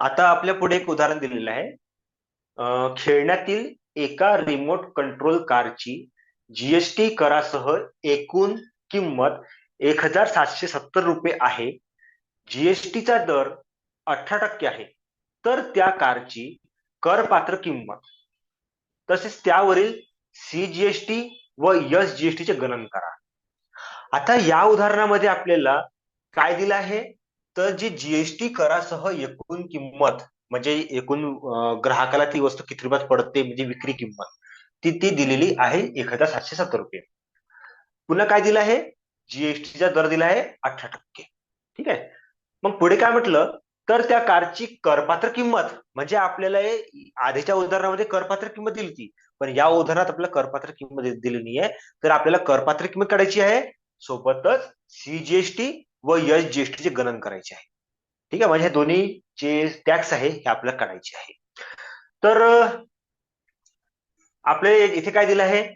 आता आपल्या पुढे एक उदाहरण दिलेलं आहे. खेळण्यातील एका रिमोट कंट्रोल कारची जीएसटी करासह एकूण किंमत एक हजार सातशे सत्तर रुपये आहे. जीएसटीचा दर अठरा टक्के आहे. तर त्या कारची करपात्र किंमत. तसेच त्यावरील सीजीएसटी व एस जीएसटी चे गणन करा. आता या उदाहरणामध्ये आपल्याला काय दिलं आहे? तर जी जीएसटी करासह एकूण किंमत म्हणजे एकूण ग्राहकाला ती वस्तू किती रुपयात पडते म्हणजे विक्री किंमत ती ती दिलेली आहे एक हजार सातशे सत्तर रुपये. पुन्हा काय दिलं आहे? जीएसटीचा दर दिला आहे अठरा टक्के. ठीक आहे? मग पुढे काय म्हटलं? तर त्या कारची करपात्र किंमत म्हणजे आपल्याला आधीच्या उदाहरणामध्ये करपात्र किंमत दिली होती. पण या उदाहरणात आपल्याला करपात्र किंमत दिली नाहीये. तर आपल्याला करपात्र किंमत काढायची आहे. सोबतच सीजीएसटी व यश जीएसटी चे गणन करायचे आहे. ठीक आहे? म्हणजे हे दोन्ही जे टॅक्स आहे हे आपल्याला काढायचे आहे. तर आपले इथे काय दिलं आहे?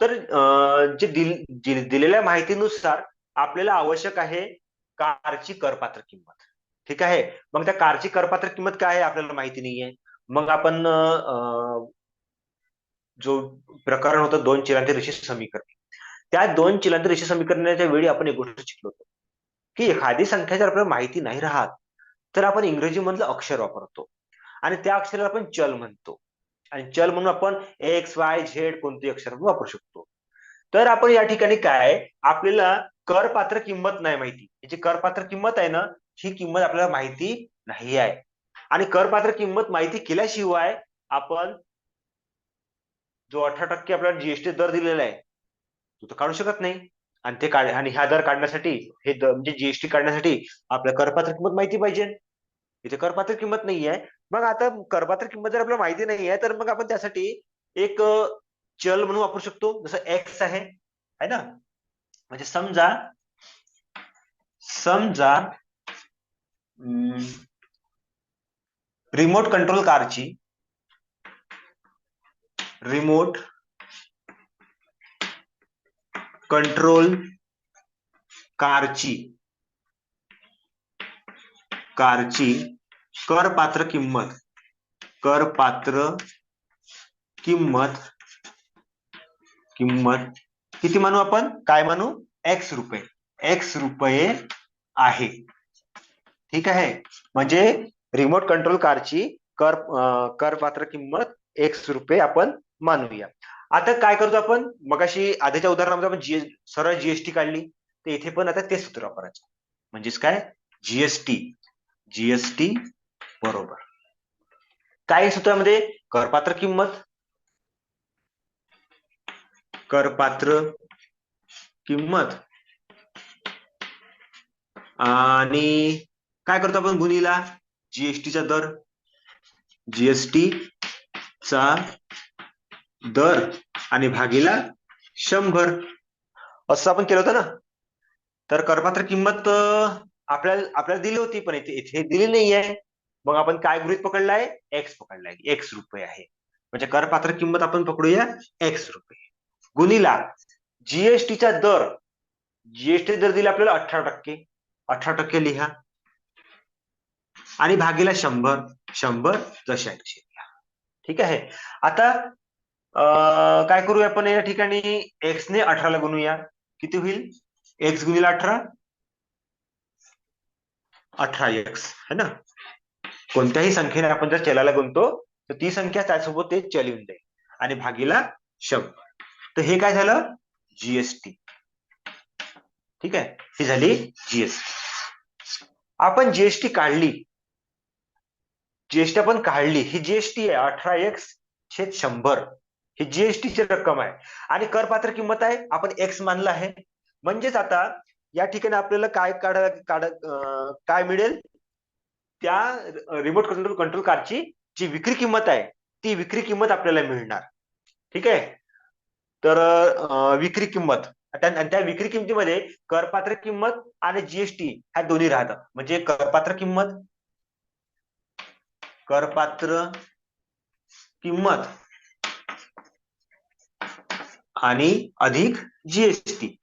तर अं, जे दिल- दिलेल्या माहितीनुसार आपल्याला आवश्यक आहे कारची करपात्र किंमत. ठीक आहे? मग त्या कारची करपात्र किंमत काय आहे? आपल्याला माहिती नाहीये. मग आपण अं, जो प्रकरण होतं दोन चिलांती रेषी समीकरण. त्या दोन चिलांचे रेषे समीकरणाच्या वेळी आपण एक गोष्ट शिकलो होतो. की एखादी संख्या जर आपल्याला माहिती नाही राहत तर आपण इंग्रजीमधलं अक्षर वापरतो. आणि त्या अक्षराला आपण चल म्हणतो. आणि चल म्हणून आपण एक्स वाय झेड कोणती अक्षर वापरू शकतो. तर आपण या ठिकाणी काय आपल्याला करपात्र किंमत नाही माहिती. याची करपात्र किंमत आहे ना ही किंमत आपल्याला माहिती नाही आहे. आणि करपात्र किंमत माहिती केल्याशिवाय आपण जो अठरा टक्के आपल्याला जीएसटी दर दिलेला आहे तो तर काढू शकत नाही. आणि ते काढ आणि हा दर काढण्यासाठी हे म्हणजे जीएसटी काढण्यासाठी आपल्या करपात्र किंमत माहिती पाहिजे. इथे करपात्र किंमत नाही आहे मग आता करपात्र किंमत जर आपल्याला माहिती नाही आहे तर मग आपण त्यासाठी एक चल म्हणून वापरू शकतो. जसं एक्स आहे है ना? म्हणजे समजा समजा रिमोट कंट्रोल कारची रिमोट कंट्रोल कारची. कारची करपात्र किंमत. करपात्र किंमत. किंमत. किती मानू आपण? काय मानू एक्स रुपये. एक्स रुपये आहे. ठीक आहे? म्हणजे रिमोट कंट्रोल कारची कर कर करपात्र किंमत एक्स रुपये आपण मानूया. आता काय करतो आपण? मगाशी आधीच्या उदाहरणामध्ये आपण जी सरळ जीएसटी काढली. तर इथे पण आता ते सूत्र वापरायचं. म्हणजेच काय? जीएसटी जीएसटी बरोबर. काय सूत्रामध्ये? करपात्र किंमत. करपात्र किंमत. आणि काय करतो आपण गुणीला? जीएसटीचा दर. जीएसटी चा दर आणि भागीला शंभर. असं आपण केलं होतं ना? तर करपात्र किंमत आपल्याला आपल्याला दिली होती पण इथे इथे दिली नाहीये. मग आपण काय गृहित पकडलाय? एक्स पकडलाय. एक्स रुपये आहे. म्हणजे करपात्र किंमत आपण पकडूया. एक्स रुपये. गुणीला जीएसटीचा दर. जीएसटी दर दिला आपल्याला अठरा टक्के. अठरा टक्के लिहा. आणि भागीला शंभर. शंभर जसे ठीक आहे? आता काय करूया आपण या ठिकाणी? एक्स ने अठराला गुणूया. किती होईल? एक्स गुणिला अठरा. अठरा एक्स है ना? कोणत्याही संख्येने आपण जर चलाला गुणतो तर ती संख्या त्यासोबत ते चल येऊन जाईल. आणि भागीला शंभर. तर हे काय झालं? जीएसटी ठीक आहे? ही झाली जीएसटी आपण जीएसटी काढली. जीएसटी आपण काढली. ही जीएसटी आहे. अठरा एक्स छेद शंभर. ही जीएसटीची रक्कम आहे. आणि करपात्र किंमत आहे आपण एक्स मानलं आहे. म्हणजेच आता या ठिकाणी आपल्याला काय काढा काढ काय मिळेल? त्या रिमोट कंट्रोल कंट्रोल कारची जी विक्री किंमत आहे ती विक्री किंमत आपल्याला मिळणार. ठीक आहे? तर विक्री किंमत. त्या- आणि त्या विक्री किंमतीमध्ये करपात्र किंमत आणि जीएसटी ह्या दोन्ही राहतात. म्हणजे करपात्र किंमत करपात्र किंमत. आणि अधिक जीएसटी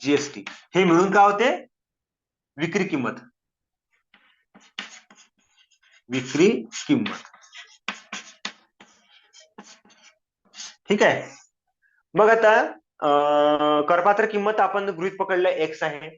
जीएसटी हे मिळून काय होते? विक्री किंमत. विक्री किंमत. ठीक आहे? मग आता करपात्र किंमत आपण गृहित पकडलं एक्स आहे.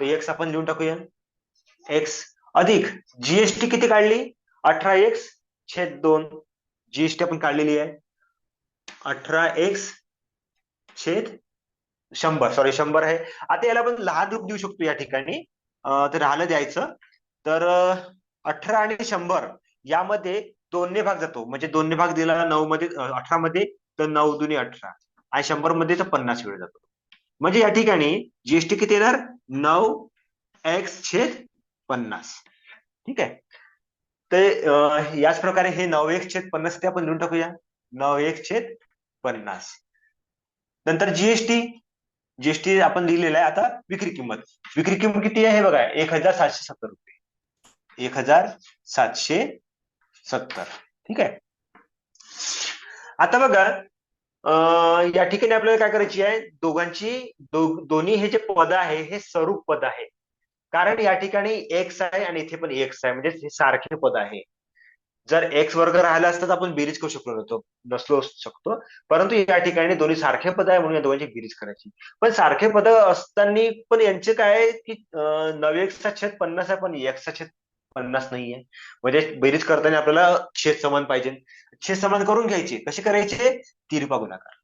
तर एक्स आपण लिहून टाकूया. एक्स अधिक जीएसटी किती काढली? अठरा एक्स छेद दोन. जीएसटी आपण काढलेली आहे. अठरा एक्स छेद शंभर सॉरी शंभर आहे. आता याला आपण लहान रूप देऊ शकतो या ठिकाणी. तर राहिलं द्यायचं. तर अठरा आणि शंभर यामध्ये दोन्ही भाग जातो. म्हणजे दोन्ही भाग दिला नऊ मध्ये अठरा मध्ये तर नऊ दुनी अठरा. आणि शंभरमध्ये तर पन्नास वेळ जातो. म्हणजे या ठिकाणी जीएसटी किती येणार? नऊ एक्स छेद पन्नास. ठीक आहे? तर याच प्रकारे हे नऊ एक छेद पन्नास ते आपण लिहून टाकूया. नऊ एक छेद पन्नास. नंतर जीएसटी जीएसटी आपण लिहिलेला आहे आता विक्री किंमत. विक्री किंमत किती आहे हे बघा एक हजार सातशे सत्तर रुपये. एक हजार सातशे सत्तर. ठीक आहे? आता बघा या ठिकाणी आपल्याला काय करायची आहे? दोघांची दो- दोन्ही हे जे पद आहे हे स्वरूप पद आहे. कारण या ठिकाणी एक्स आहे आणि इथे पण एक्स आहे म्हणजे हे सारखे पद आहे. जर एक्स वर्ग राहिला असता तर आपण बेरीज करू शकलो नव्हतो नसलो शकतो. परंतु या ठिकाणी दोन्ही सारखे पद आहे म्हणून या दोघांची बेरीज करायची. पण सारखे पद असताना पण यांचे काय आहे की नवे एक्सचा छेद पन्नास आहे पण एक्सचा छेद पन्नास नाहीये. म्हणजे बेरीज करताना आपल्याला छेद समान पाहिजे. छेद समान करून घ्यायचे. कसे करायचे? तिरपा गुणाकार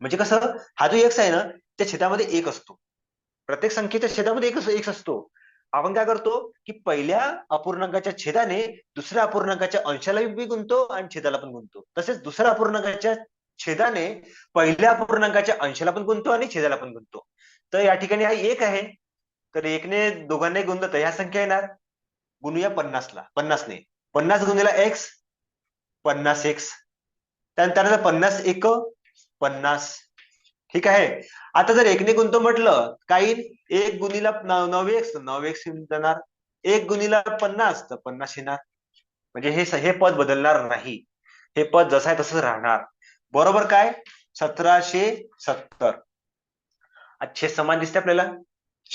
म्हणजे कसं? हा जो एक्स आहे ना त्या छेदामध्ये एक असतो. प्रत्येक संख्येच्या छेदामध्ये एकच एक असतो. आपण काय करतो की पहिल्या अपूर्णांकाच्या छेदाने दुसऱ्या अपूर्णांकाच्या अंशाला गुंतो आणि छेदाला पण गुंतो तसेच दुसऱ्या अपूर्णांकाच्या छेदाने पहिल्या अपूर्णांकाच्या अंशाला पण गुंतो आणि छेदाला पण गुणतो तर या ठिकाणी हा एक आहे. तर एकने दोघांनाही गुणलं तर ह्या संख्या येणार. गुणूया पन्नासला. पन्नासने. पन्नास गुणला एक्स पन्नास एक्स त्यानंतर पन्नास एक पन्नास ठीक आहे? आता जर एकने गुंतो म्हटलं काही एक गुणीला न- नऊ एक्स नऊ एक्स जाणार. एक गुणीला पन्नास तर पन्नास येणार. म्हणजे हे हे पद बदलणार नाही. हे पद जसं आहे तसंच राहणार. बरोबर काय? सतराशे सत्तर. छे समान दिसते आपल्याला?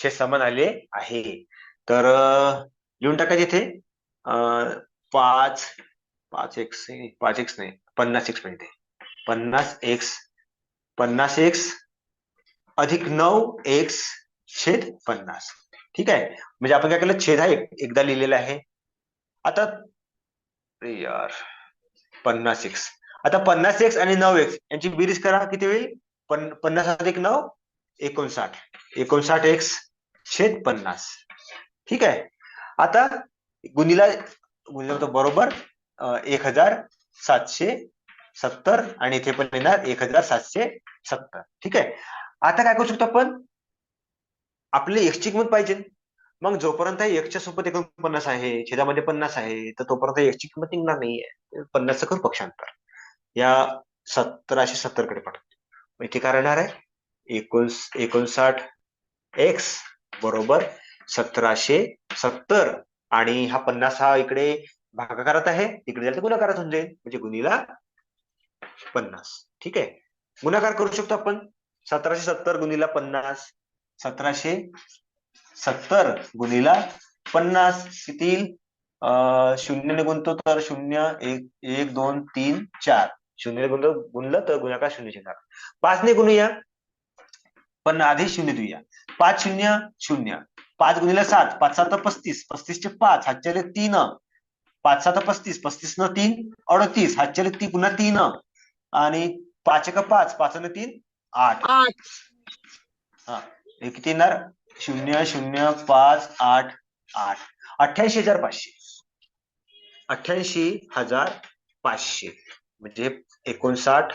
छे समान आले आहे. तर लिहून टाकायचे इथे अं, पाच पाच एक्स पाच एक्स नाही पन्नास एक्स म्हणजे पन्नास एक्स पन्नास एक्स अधिक नऊ एक्स छेद पन्नास. ठीक आहे? म्हणजे आपण काय केलं? छेद हा एकदा लिहिलेला आहे. आता यार पन्नास एक्स. आता पन्नास एक्स आणि नऊ एक्स यांची बेरीज करा. किती होईल? पन पन्नास अधिक नऊ एकोणसाठ. एकोणसाठ एक्स छेद पन्नास. ठीक आहे? आता गुणीला गुणिला बरोबर एक हजार सातशे सत्तर आणि इथे पण येणार एक हजार सातशे सत्तर. ठीक आहे? आता काय करू शकतो आपण? आपली एक्सची किंमत पाहिजे. मग जोपर्यंत एकच्या सोबत एकोणपन्नास आहे छेदामध्ये पन्नास आहे तर तोपर्यंत एकची किंमत निघणार नाहीये. पन्नासचं करू पक्षांतर. या सतराशे सत्तरकडे पाठवतो मग इथे काय राहणार आहे? एकोणस एकोणसाठ एक्स बरोबर सतराशे सत्तर. आणि हा पन्नास हा इकडे भागाकारात आहे. तिकडे जायला गुणाकारात होऊन जाईल. म्हणजे गुणीला पन्नास. ठीक आहे? गुणाकार करू शकतो आपण? सतराशे सत्तर गुणीला पन्नास. सतराशे सत्तर गुणीला पन्नास. किती अं, शून्यने गुणतो तर शून्य एक एक दोन तीन चार. शून्यने गुणतो गुणलं तर गुणाकार शून्य येणार पाचने गुणूया. पण आधी शून्य देऊया. पाच शून्य शून्य. पाच गुणिला सात. पाच सात पस्तीस. पस्तीसचे पाच. हातच्याले तीन. पाच सात पस्तीस. पस्तीस न तीन अडतीस. हातच्याले ती पुन्हा तीन. आणि पाच एक पाच पाच न तीन आठ. आठ. हे. किती येणार शून्य शून्य पाच आठ आठ. अठ्याऐंशी हजार पाचशे. अठ्याऐंशी हजार पाचशे. म्हणजे एकोणसाठ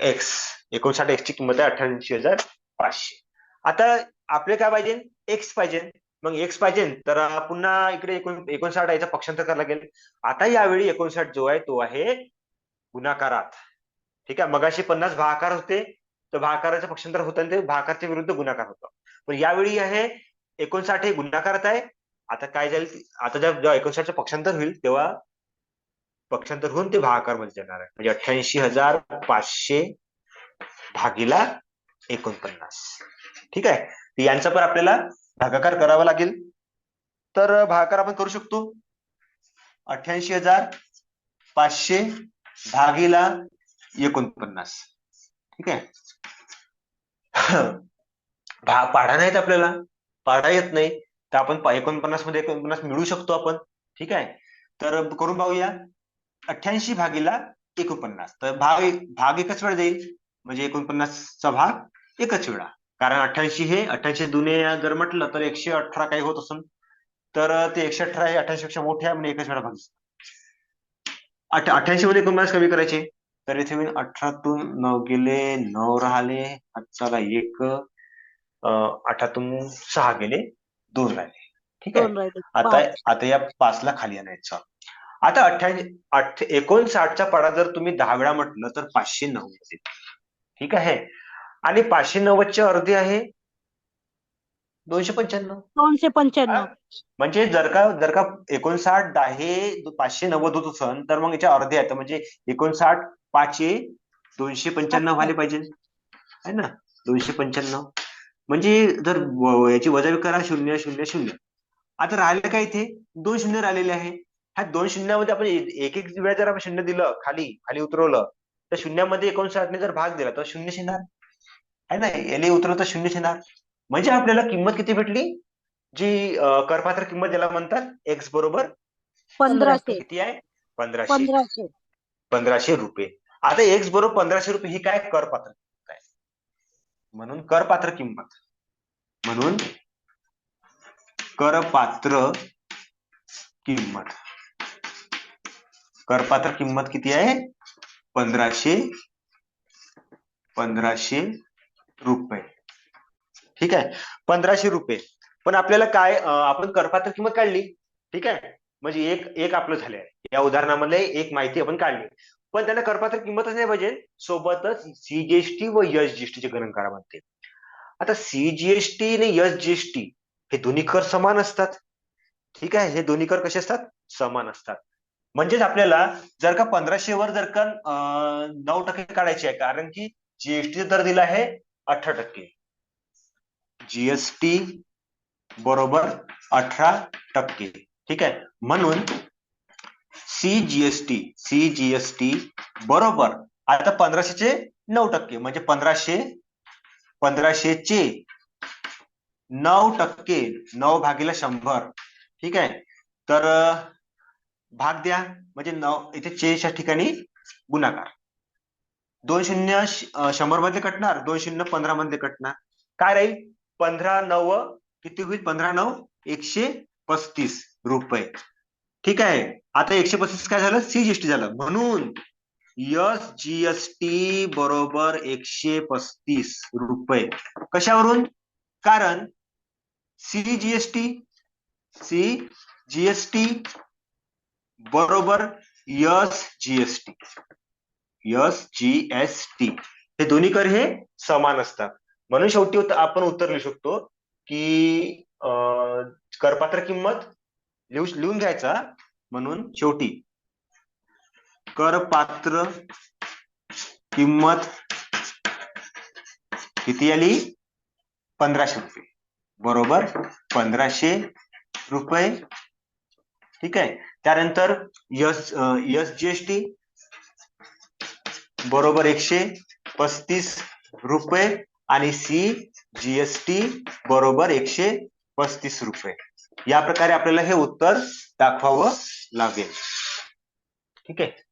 एक्स एकोणसाठ एक्स ची किंमत आहे अठ्याऐंशी हजार पाचशे. आता आपले काय पाहिजे? एक्स पाहिजे. मग एक्स पाहिजे तर पुन्हा इकडे एकोण एकोणसाठ याचा पक्षांतर करायला लागेल. आता यावेळी एकोणसाठ जो आहे तो आहे गुणाकारात. ठीक आहे? मगाशी पन्नास भाकार होते तर भाकाराचं पक्षांतर होतं ते भाकारच्या विरुद्ध गुणाकार होता. पण यावेळी आहे एकोणसाठ हे गुणाकारात आहे. आता काय जाईल आता जेव्हा एकोणसाठचं पक्षांतर होईल तेव्हा पक्षांतर होऊन ते भागाकारमध्ये जाणार आहे. म्हणजे अठ्ठ्याऐंशी हजार पाचशे भागीला एकोणपन्नास. ठीक आहे? यांचा पण आपल्याला भागाकार करावा लागेल. तर भागाकार आपण करू शकतो. अठ्ठ्याऐंशी हजार पाचशे भागीला एकोणपन्नास. ठीक आहे? भा पाढा नाहीत आपल्याला. पाढा येत नाही. तर आपण एकोणपन्नासमध्ये एकोणपन्नास मिळू शकतो आपण. ठीक आहे? तर करून पाहूया अठ्याऐंशी भागीला एकोणपन्नास. तर भाग भाग एकच वेळा जाईल म्हणजे एकोणपन्नासचा भाग एकच वेळा. कारण अठ्ठ्याऐंशी हे अठ्ठ्याऐंशी दुने जर म्हटलं तर एकशे अठरा काही होत असून तर ते एकशे अठरा हे अठ्ठ्याऐंशी पेक्षा मोठे आहे म्हणजे एकच वेळा भाग अठ अठ्याऐंशी मध्ये एकोणपन्नास कमी करायचे? तर इथे मी अठरातून नऊ गेले नऊ राहिले हातचाला एक अं, आठातून सहा गेले दोन राहिले. ठीक आहे? आता. आता या पाचला खाली आणायचं. आता अठ्याऐंशी आठ एकोणसाठचा पाडा जर तुम्ही दहा वेळा म्हटलं तर पाचशे नव्वद. ठीक आहे? आणि पाचशे नव्वदचे अर्धे आहे दोनशे पंच्याण्णव. दोनशे पंच्याण्णव. म्हणजे जर का जर का एकोणसाठ दहा हे पाचशे नव्वद होत असन तर मग याच्या अर्धे आहेत. म्हणजे एकोणसाठ पाचशे दोनशे पंच्याण्णव व्हायला पाहिजे. है ना? दोनशे पंच्याण्णव. म्हणजे जर याची वजावी करा शून्य शून्य शून्य. आता राहिलं काय इथे? दोन शून्य राहिलेले आहे. ह्या दोन शून्यामध्ये आपण ए- एक एक वेळा जर आपण शून्य दिलं खाली खाली उतरवलं तर शून्यामध्ये एकोणसाठने जर भाग दिला तर शून्य येणार आहे ना? याला उतरवलं तर शून्य येणार म्हणजे आपल्याला किंमत किती भेटली? जी अं, करपात्र किंमत ज्याला म्हणतात एक्स बरोबर पंधराशे. किती आहे? पंधराशे. पंधराशे. पंधराशे रुपये. आता एक्स बरोबर पंधराशे रुपये ही काय? करपात्र किंमत आहे. म्हणून करपात्र किंमत. म्हणून करपात्र किंमत. करपात्र किंमत किती आहे? पंधराशे. पंधराशे रुपये. ठीक आहे? पंधराशे रुपये. पण आपल्याला काय आपण करपात्र किंमत काढली. ठीक आहे? म्हणजे एक एक आपलं झालंय. या उदाहरणामध्ये एक माहिती आपण काढली. पण त्यांना करपात्र किंमतच नाही पाहिजे. सोबतच सीजीएसटी व एसजीएसटी चे गणन करा म्हणते. आता सीजीएसटी आणि एसजीएसटी हे दोन्ही कर समान असतात. ठीक आहे? हे दोन्ही कर कसे असतात? समान असतात. म्हणजेच आपल्याला जर का पंधराशे वर जर का नऊ टक्के काढायचे आहे कारण की जीएसटी दर दिला आहे अठरा टक्के. जीएसटी बरोबर अठरा टक्के. ठीक आहे? म्हणून सीजीएसटी सीजीएसटी बरोबर आता पंधराशेचे नऊ टक्के म्हणजे पंधराशे पंधराशेचे नऊ टक्के नऊ भागीला शंभर. ठीक आहे? तर भाग द्या. म्हणजे नऊ इथे चेच्या ठिकाणी गुणाकार. दोन शून्य शंभरमध्ये कटणार दोन शून्य पंधरा मध्ये कटणार. काय राहील? पंधरा नऊ किती होईल? पंधरा नऊ एकशे पस्तीस रुपये. ठीक आहे? आता एकशे पस्तीस काय झालं? सीजीएसटी झालं. म्हणून एस जीएसटी बरोबर एकशे पस्तीस रुपये. कशावरून? कारण सी जीएसटी सी जीएसटी बरोबर यस जीएसटी यस जीएसटी हे दोन्ही कर हे समान असतात. म्हणून शेवटी आपण उत्तर लिहू शकतो की अं, करपात्र किंमत लिहू लिहून घ्यायचा म्हणून शेवटी. करपात्र किंमत किती आली? पंधराशे रुपये. बरोबर? पंधराशे रुपये. ठीक आहे? त्यानंतर यस यस जीएसटी बरोबर एकशे पस्तीस रुपये. आणि सी जीएसटी बरोबर एकशे पस्तीस रुपये. या प्रकारे आपल्याला हे उत्तर दाखवावं लागेल. ठीक आहे?